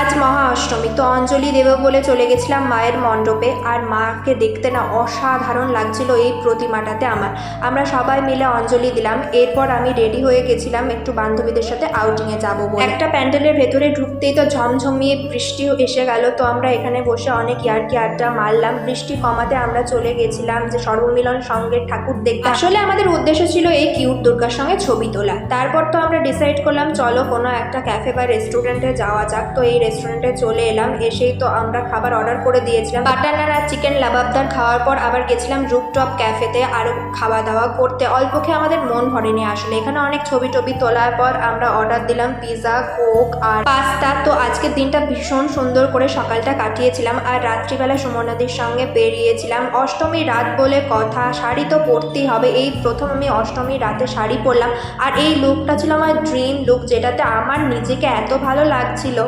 আজ মহা অষ্টমী তো অঞ্জলি দেব বলে চলে গেছিলাম মায়ের মণ্ডপে আর মাকে দেখতে না অসাধারণ লাগছিল এই প্রতিমাটাতে আমার। আমরা সবাই মিলে অঞ্জলি দিলাম। এরপর আমি রেডি হয়ে গেছিলাম একটু বান্ধবীদের সাথে আউটিংয়ে যাব একটা প্যান্ডেলের ভেতরে ঢুকতেই তো ঝমঝমিয়ে বৃষ্টি এসে গেল। তো আমরা এখানে বসে অনেক ইয়ার্কি আড্ডা মারলাম। বৃষ্টি কমাতে আমরা চলে গেছিলাম যে সর্বমিলন সঙ্গে ঠাকুর দেখতে। আসলে আমাদের উদ্দেশ্য ছিল এই কিউট দুর্গার সঙ্গে ছবি তোলা। তারপর তো আমরা ডিসাইড করলাম, চলো কোনো একটা ক্যাফে বা রেস্টুরেন্টে যাওয়া যাক। তো এই রেস্টুরেন্টে চলে এলাম। এসেই তো আমরা খাবার অর্ডার করে দিয়েছিলাম। বাটার নান আর চিকেন লাবাবদার খাওয়ার পর আবার গেছিলাম রুপটপ ক্যাফেতে আরও খাওয়া দাওয়া করতে। অল্প খেয়ে আমাদের মন ভরেনি আসলে। এখানে অনেক ছবি টবি তোলার পর আমরা অর্ডার দিলাম পিৎজা কোক আর পাস্তা তো আজকের দিনটা ভীষণ সুন্দর করে সকালটা কাটিয়েছিলাম আর রাত্রিবেলা সুমনাদির সঙ্গে বেরিয়েছিলাম। অষ্টমী রাত বলে কথা, শাড়ি তো পরতেই হবে। এই প্রথম আমি অষ্টমী রাতে শাড়ি পরলাম। আর এই লুকটা ছিল আমার ড্রিম লুক যেটাতে আমার নিজেকে এত ভালো লাগছিল।